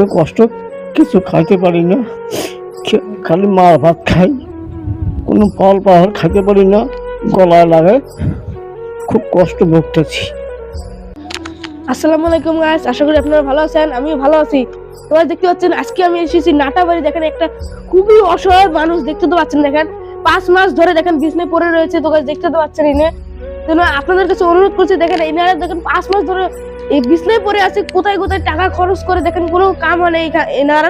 খুবই কষ্ট, কিছু খাইতে পারি না। খালি মার ভাত খাই। কোনো ফল পাহাড় খাইতে পারি না, গলায় লাগে। খুব কষ্ট ভুগতেছি। আসসালামু আলাইকুম গাইস আশা করি আপনারা ভালো আছেন, আমিও ভালো আছি। তোমরা দেখতে পাচ্ছেন, আজকে আমি এসেছি নাটাবাড়ি, দেখেন একটা খুবই অসহায় মানুষ দেখতে তো পাচ্ছেন, দেখেন। পাঁচ মাস ধরে দেখেন বিছনে পড়ে রয়েছে, তো দেখতে তো পাচ্ছেন তো আপনাদের কাছে অনুরোধ করছি, দেখেন, এনারা দেখেন পাঁচ মাস ধরে এই বিছনায় পড়ে আছে, কোথায় কোথায় টাকা খরচ করে দেখেন, কোনো কাম হয় না এনার।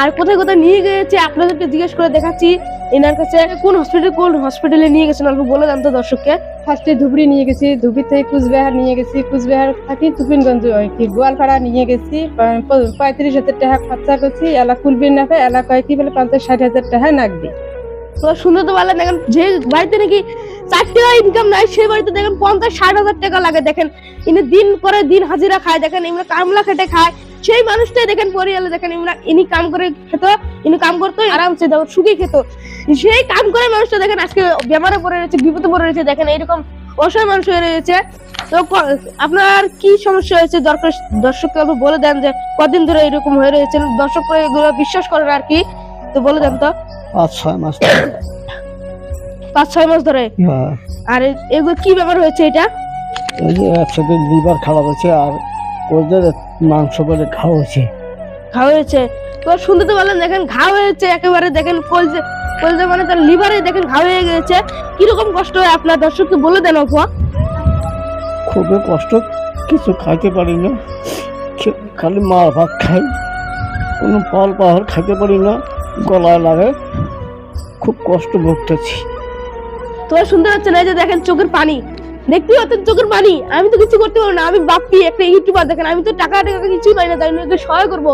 আর কোথায় কোথায় নিয়ে গেছে আপনাদেরকে জিজ্ঞেস করে দেখাচ্ছি। এনার কাছে কোন হসপিটাল কোন হসপিটালে নিয়ে গেছেন অল্প বলে দেন তো দর্শককে। ফার্স্টে ধুবড়ি নিয়ে গেছি ধুবড়ি থেকে কুচবিহার নিয়ে গেছি, কুচবিহার থাকি তুপিনগঞ্জ গোয়ালপাড়া নিয়ে গেছি পঁয়ত্রিশ হাজার টাকা খরচা করছি, এলা কুলবির নাফে এলা কয় কি বলে, পঞ্চাশ ষাট হাজার টাকা নাকবি তো শুনতে তো পারলেন দেখেন যে বাড়িতে নাকি চার ইনকাম নাই, সেই বাড়িতে দেখেন পঞ্চাশ, ষাট হাজার টাকা লাগে, দেখেন। ইনি দিন করে দিন হাজিরা খায়, দেখেন ইমরা কামলা খেটে খায়। সেই মানুষটাই দেখেন পরিয়ালে, দেখেন ইনি কাম করে খেত, ইনি কাম করতো, আরামসে দেখো সুখী খেত। সেই কাম করে মানুষটা দেখেন আজকে বেমারে পড়ে রয়েছে, বিপদে পড়ে রয়েছে, দেখেন এইরকম অসহায় মানুষ হয়ে রয়েছে। তো আপনার কি সমস্যা হয়েছে? দরকার, দর্শককে অল্প বলে দেন যে, কদিন ধরে এরকম হয়ে রয়েছে। দর্শক এগুলো বিশ্বাস করেন আর কি। তো বলে দেন তো। মাস পাঁচ ছয় মাস ধরে। হ্যাঁ, আর এগুলো কি ব্যাপার হয়েছে এটা? এই যে একসাথে লিভার খারাপ হয়েছে আর ওদের মাংস করে খাওয়া হয়েছে। ঘা হয়েছে। তো শুনতে তো পারলেন দেখেন ঘা হয়েছে একেবারে দেখেন কলজে কলজে মানে তার লিভারে দেখেন ঘা হয়ে গেছে। কীরকম কষ্ট হয় আপনার? দর্শককে বলে দেন অপা। খুবই কষ্ট কিছু খাইতে পারি না। খালি মার ভাত খাই। কোনো ফল পাহাড় খাইতে পারি না গলায় লাগে। খুব কষ্ট ভুগতেছি। তো শুনতে পাচ্ছেন এই যে দেখেন চোখের পানি। দেখতে পাচ্ছেন চোখের পানি। আমি তো কিছু করতে পারব না আমি বাপ্পি একটা ইউটিউবার দেখেন আমি তো টাকা টাকা কিছুই পাই না তাই একটু সহায় করব।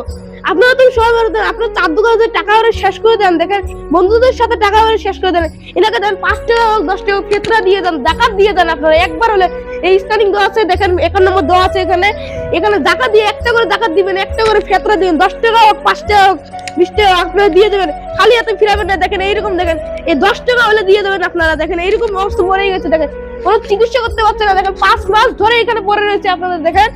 আপনারা তো সহায় করে দেন আপনার চার দোকান টাকা করে শেষ করে দেন দেখেন বন্ধুদের সাথে টাকা করে শেষ করে দেন। এনাকে দেন পাঁচ টাকা হোক দশ টাকা হোক, ফেতরা দিয়ে দেন ডাকাত দিয়ে দেন আপনারা। একবার হলে এই স্ক্যানিং দেওয়া আছে দেখেন একান্ন নম্বর দেওয়া আছে এখানে। এখানে ডাকা দিয়ে একটা করে ডাকাত দিবেন, একটা করে ফেতরা দিবেন, দশ টাকা হোক, পাঁচ টাকা হোক, বিশ টাকা আপনারা দিয়ে দেবেন। খালি হাতে ফিরাবেন না, দেখেন এইরকম, দেখেন, এই দশ টাকা হলে দিয়ে দেবেন আপনারা, দেখেন এইরকম অবস্থা পড়ে গেছে, দেখেন। কোনো চিকিৎসা করতে পারছে না, দেখেন, পাঁচ মাস ধরে এখানে পড়ে রয়েছে আপনাদের, দেখেন।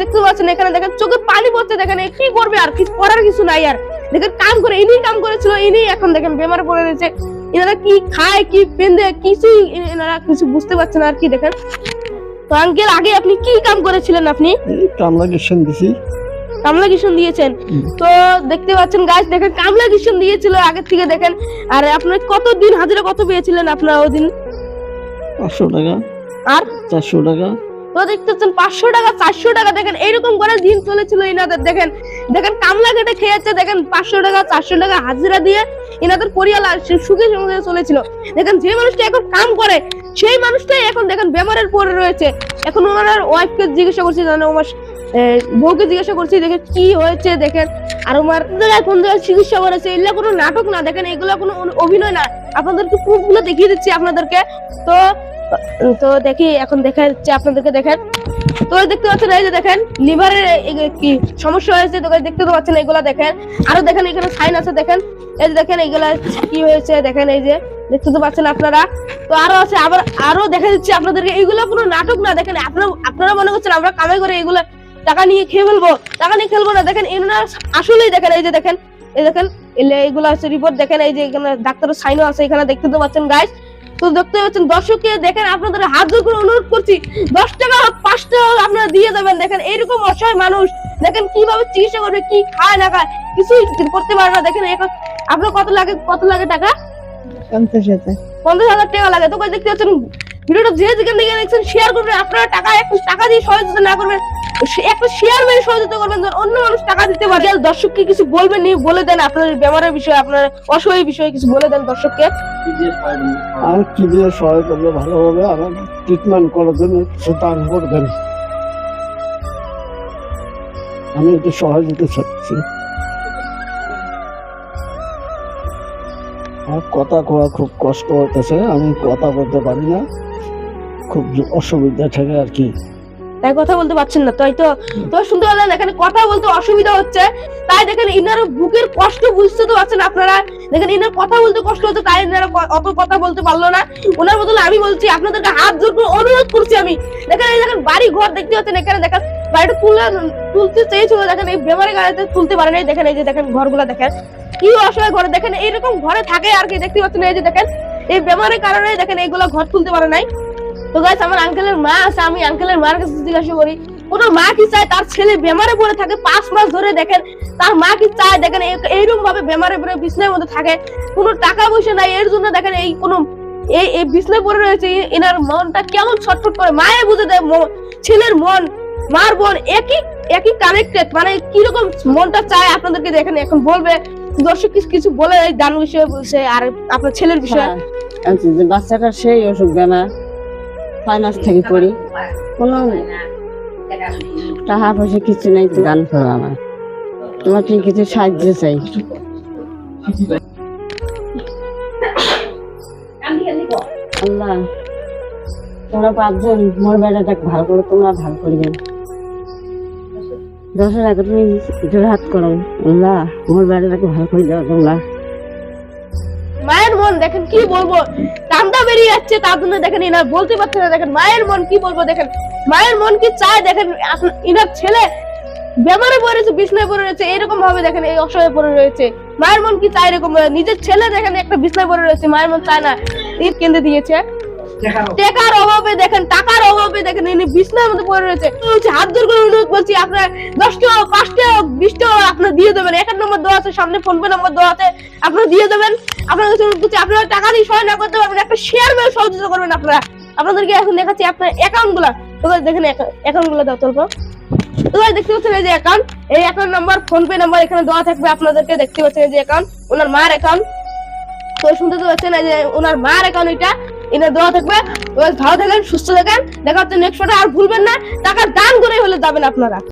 দেখতে পাচ্ছেন এখানে, দেখেন, চোখে পানি পড়ছে, দেখেন কি করবে আর কিছু করার কিছু নাই আর। দেখেন, কাম করে ইনি কাম করেছিল ইনি এখন দেখেন বেমার পড়ে রয়েছে। এনারা কি খায়, কি পেন্দে, কিছুই এনারা কিছু বুঝতে পারছে না আর কি, দেখেন। তো আঙ্কেল আগে আপনি কি কাম করেছিলেন আপনি? কামলা গেছেন দিছি। কামলা কিষণ দিয়েছেন? তো দেখতে পাচ্ছেন গাছ দেখেন কামলা কিষণ দিয়েছিল আগের থেকে দেখেন। আর আপনার কত দিন হাজিরা কত পেয়েছিলেন আপনার ওদিন পাঁচশো টাকা। আর? চারশো টাকা। তো দেখতে পাচ্ছেন পাঁচশো টাকা চারশো টাকা দেখেন এইরকম করে দিন চলেছিল এনাদের দেখেন। দেখেন কামলা কেটে খেয়েছে দেখেন পাঁচশো টাকা চারশো টাকা হাজিরা দিয়ে এনাদের পরিয়াল আর সুখে সঙ্গে চলেছিল। দেখেন যে মানুষটা এখন কাম করে সেই মানুষটাই এখন দেখেন বেমারের পরে রয়েছে। এখন ওনার ওয়াইফকে জিজ্ঞাসা করছি জানো আমার বউকে জিজ্ঞাসা করছি, দেখেন কি হয়েছে, দেখেন। আর আমার জায়গায় কোন জায়গায় চিকিৎসা করেছে, এগুলো কোনো নাটক না, দেখেন এগুলো কোনো অভিনয় না। আপনাদেরকে প্রুফগুলো দেখিয়ে দিচ্ছি আপনাদেরকে। তো তো দেখি, এখন দেখা যাচ্ছে আপনাদেরকে, দেখেন। তো দেখতে পাচ্ছেন, এই যে দেখেন লিভারের কি সমস্যা হয়েছে, তো দেখতে তো পাচ্ছেন এগুলা, দেখেন। আরও দেখেন, এখানে সাইন আছে, দেখেন। এই যে দেখেন, এগুলা কি হয়েছে, দেখেন এই যে। দেখতে তো পাচ্ছেন আপনারা? তো আরও আছে, আবার আরও দেখা যাচ্ছে আপনাদেরকে। এগুলা কোনো নাটক না, দেখেন, আপনারা আপনারা মনে করছেন আমরা কামাই করে এগুলা টাকা নিয়ে খেয়ে ফেলব? টাকা নিয়ে খেলব না, দেখেন, এনারা আসলেই দেখেন, এই যে দেখেন, এই দেখেন এগুলো আছে রিপোর্ট দেখেন, এই যে এখানে ডাক্তারের সাইনও আছে, এখানে দেখতে তো পাচ্ছেন গাইস তো দেখতে পাচ্ছেন, দর্শককে দেখেন, আপনাদের হাত জোর করে অনুরোধ করছি, দশ টাকা হোক, পাঁচ টাকা হোক আপনারা দিয়ে দেবেন, দেখেন, এইরকম অসহায় মানুষ, দেখেন, কীভাবে চিকিৎসা করবে, কি খায়, না খায়, কিছুই করতে পারে না, দেখেন, এখন আপনার কত লাগে কত লাগে টাকা? পঞ্চাশ হাজার পঞ্চাশ হাজার টাকা লাগে তো দেখতে পাচ্ছেন ভিডিওটা যে যেখান থেকে দেখছেন শেয়ার করবেন আপনারা টাকা একটু টাকা দিয়ে সহযোগিতা না করবেন একটা শেয়ার মেরে সহযোগিতা করবেন যেন অন্য মানুষ টাকা দিতে পারে। দর্শককে কিছু বলবেন নি? বলে দেন আপনাদের বেমারের বিষয়ে আপনার অসহায় বিষয়ে কিছু বলে দেন দর্শককে। আর কি দিয়ে সহায় করলে ভালো হবে? আমার ট্রিটমেন্ট করার জন্য দান। করবেন আমি একটু সহায় দিতে চাচ্ছি। আর কথা কোয়া খুব কষ্ট হতেছে আমি কথা বলতে পারি না। খুব অসুবিধা থেকে আর কি। তাই কথা বলতে পারছেন না, তাই তো তো শুনতে পারলেন, এখানে কথা বলতে অসুবিধা হচ্ছে। তাই দেখেন ইনার বুকের কষ্ট বুঝতে তো পারছেন আপনারা। দেখেন ইনার কথা বলতে কষ্ট হচ্ছে, তাই ইনারা অত কথা বলতে পারল না। ওনার বদলে আমি বলছি, আপনাদেরকে হাত জোর করে অনুরোধ করছি আমি। দেখেন এই দেখেন বাড়ি ঘর দেখতে পাচ্ছেন এখানে, দেখেন বাড়িটা তুলে তুলতে চেয়েছিল, দেখেন এই বেমারে গাড়িতে তুলতে পারে নাই। দেখেন এই যে দেখেন ঘরগুলো দেখেন। কি অসহায় ঘরে দেখেন, এইরকম ঘরে থাকে আর কি, দেখতে পাচ্ছেন? এই যে দেখেন, এই বেমারের কারণে দেখেন এইগুলো ঘর তুলতে পারে নাই। তো গাইস আমার আঙ্কেলের মা আছে, আমি আঙ্কেলের মার কাছে জিজ্ঞাসা করি, কোন মা কি চায়? তার ছেলে বেমারে পড়ে থাকে, পাঁচ মাস ধরে দেখেন, তার মা কি চায়? দেখেন এইরকম ভাবে বেমারে পড়ে, বিছনার মধ্যে থাকে, কোনো টাকা পয়সা নাই, এর জন্য দেখেন এই কোনো এই এই বিছনায় পড়ে রয়েছে এনার মনটা কেমন ছটফট করে, মায়ে বুঝে দেয় ছেলের মন, মার বোন একই একই কানেক্টেড মানে কীরকম মনটা চায়, আপনাদেরকে দেখেন, এখন বলবে দর্শক কিছু বলে এই দান বিষয়ে বলছে আর আপনার ছেলের বিষয়ে? হ্যাঁ, আচ্ছা, যে বাচ্চাটা সেই অসুখ বেমার ফাইনান্স থেকে পড়ি। কোনো টাকা পয়সা কিছু নেই তো গান করো আমার। তোমার কি কিছু সাহায্য চাই। আল্লাহ তোমরা পাঁচজন মোর বেড়াটাকে ভালো করে তোমরা ভালো করবে। দশ হাজার তুমি হাত করো। আল্লাহ মোর বেড়াটাকে ভালো করে দাও তোমরা মায়ের মন, দেখেন কি বলব? কান্দা বেরিয়ে যাচ্ছে তার জন্য দেখেন ইনার বলতে পারছে না, দেখেন মায়ের মন কি বলব, দেখেন। মায়ের মন কি চায়, দেখেন ইনার ছেলে বেমারে পড়ে রয়েছে, বিছনায় পড়ে রয়েছে এরকম ভাবে দেখেন, এই অসহায় পড়ে রয়েছে। মায়ের মন কি চায় এরকম, নিজের ছেলে দেখেন একটা বিছনায় পড়ে রয়েছে, মায়ের মন চায় না ঈদ কেন্দ্রে দিয়েছে। টাকার অভাবে দেখেন টাকার অভাবে দেখেন ইনি বিছনার মধ্যে পড়ে রয়েছে। বলছি, হাত জোর করে অনুরোধ আপনার আপনার দিয়ে দেবেন। নম্বর দেওয়া আছে সামনে নম্বর দেওয়া আছে আপনারা দিয়ে দেবেন। আপনার কাছে অনুরোধ করছি আপনারা টাকা সহায় না করতে পারবেন একটা শেয়ার মেরে সহযোগিতা করবেন আপনারা। আপনাদেরকে এখন দেখাচ্ছি আপনার অ্যাকাউন্টগুলা। দেখেন অ্যাকাউন্ট দেখতে পাচ্ছেন এই যে অ্যাকাউন্ট এই account number PhonePe number এখানে দেওয়া থাকবে আপনাদেরকে। দেখতে পাচ্ছেন এই যে অ্যাকাউন্ট ওনার মার অ্যাকাউন্ট তো শুনতে তো পাচ্ছেন এই যে ওনার মার অ্যাকাউন্ট এটা। এনে দোয়া থাকবে। ভালো থাকেন, সুস্থ থাকেন। দেখা হচ্ছে নেক্সট আর ভুলবেন না টাকা দান করে হলে যাবেন আপনারা।